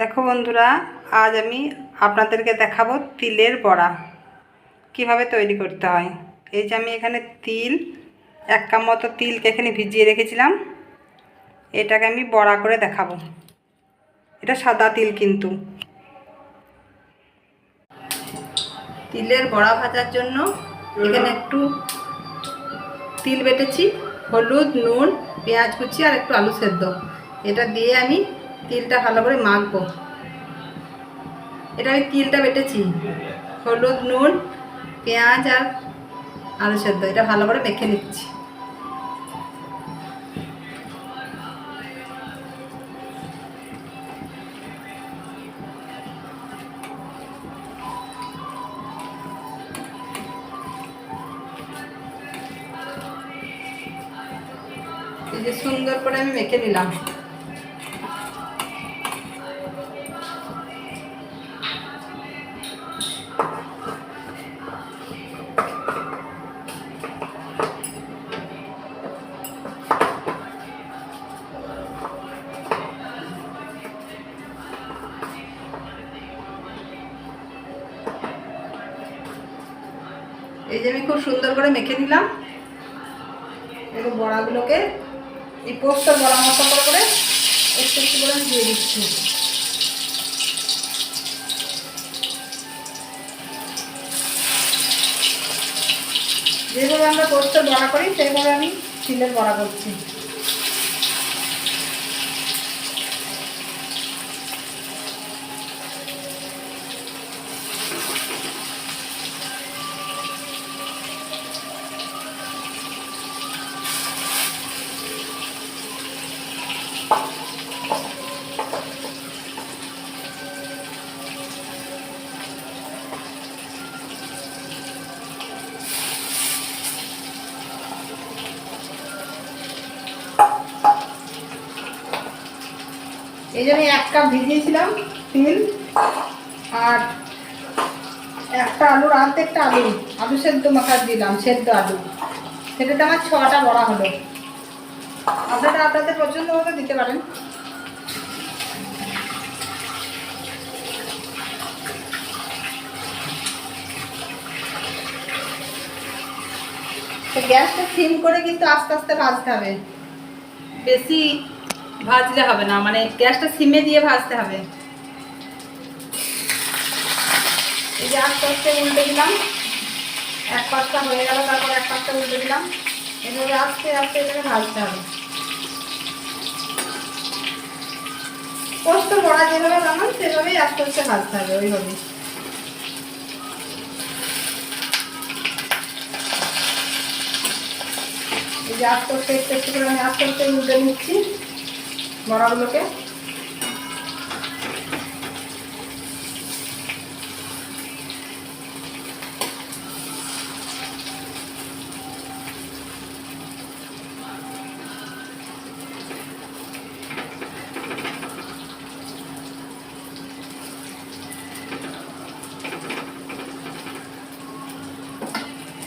দেখো বন্ধুরা, আজ আমি আপনাদেরকে দেখাবো তিলের বড়া। কীভাবে তৈরি করতে হয়? এই যে আমি এখানে তিল, এক কাপ মতো তিলকে এখানে ভিজিয়ে রেখেছিলাম। এটাকে আমি বড়া করে দেখাবো। এটা সাদা তিল কিন্তু। তিলের বড়া ভাজার জন্য এখানে একটু তিল বেটেছি, হলুদ, নুন, পেঁয়াজ কুচি আর একটু আলু সেদ্ধ। এটা দিয়ে আমি তিলটা ভালো করে মাখবো। এটা আমি তিলটা বেটেছি। হলুদ, নুন, পেঁয়াজ আর আলু সেদ্ধ, এটা ভালো করে মেখে নিচ্ছি। সুন্দর করে আমি মেখে নিলাম। এই যে আমি খুব সুন্দর করে মেখে নিলাম। এবং বড়াগুলোকে এই পোস্তর বড়া মতো করে করে একটু একটু করে দিয়ে দিচ্ছি। যেভাবে আমরা পোস্তর বড়া করি, সেইভাবে আমি তিলের বড়া করছি। এই জন্য এক কাপ ভিজিয়েছিলাম তিল, আর একটা আলুর অর্ধেকটা আলু আলু সেদ্ধ মাখা দিলাম, সেদ্ধ আলু। সেটাতে আমার ছটা বড়া হলো। আপনারা আপনাদের পছন্দ মতো দিতে পারেন। গ্যাসটা সিম করে কিন্তু আস্তে আস্তে ভাজতে হবে। বেশি ভাজলে হবে না মানে গ্যাসটা সিমে দিয়ে ভাজতে হবে। এই যে আস্তে আস্তে উল্টে দিলাম। এক পাঁচটা হয়ে গেল, তারপর এক পাঁচটা উল্টে দিলাম। এভাবে আস্তে আস্তে এটাকে ভাজতে হবে। পোস্ত বড়া যেভাবে বানান, সেভাবেই আস্তে আস্তে ভাজতে হবে ওইভাবে। এই যে আস্তে আস্তে আমি আস্তে আস্তে উল্টে নিচ্ছি বড়াগুলোকে।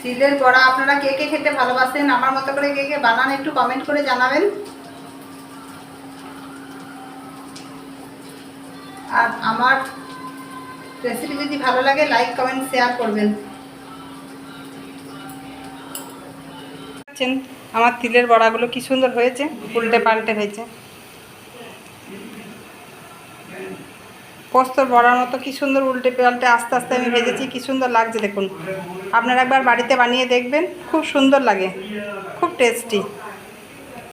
তিলের বড়া, আপনারা কে কে খেতে ভালোবাসেন? আমার মতো করে কে কে বানান একটু কমেন্ট করে জানাবেন। আর আমার রেসিপি যদি ভালো লাগে লাইক কমেন্ট শেয়ার করবেন। আমার তিলের বড়াগুলো কি সুন্দর হয়েছে, উল্টে পাল্টে হয়েছে। পোস্তর বড়ার মতো কি সুন্দর উল্টে পাল্টে আস্তে আস্তে আমি ভেজেছি, কী সুন্দর লাগছে দেখুন। আপনারা একবার বাড়িতে বানিয়ে দেখবেন, খুব সুন্দর লাগে, খুব টেস্টি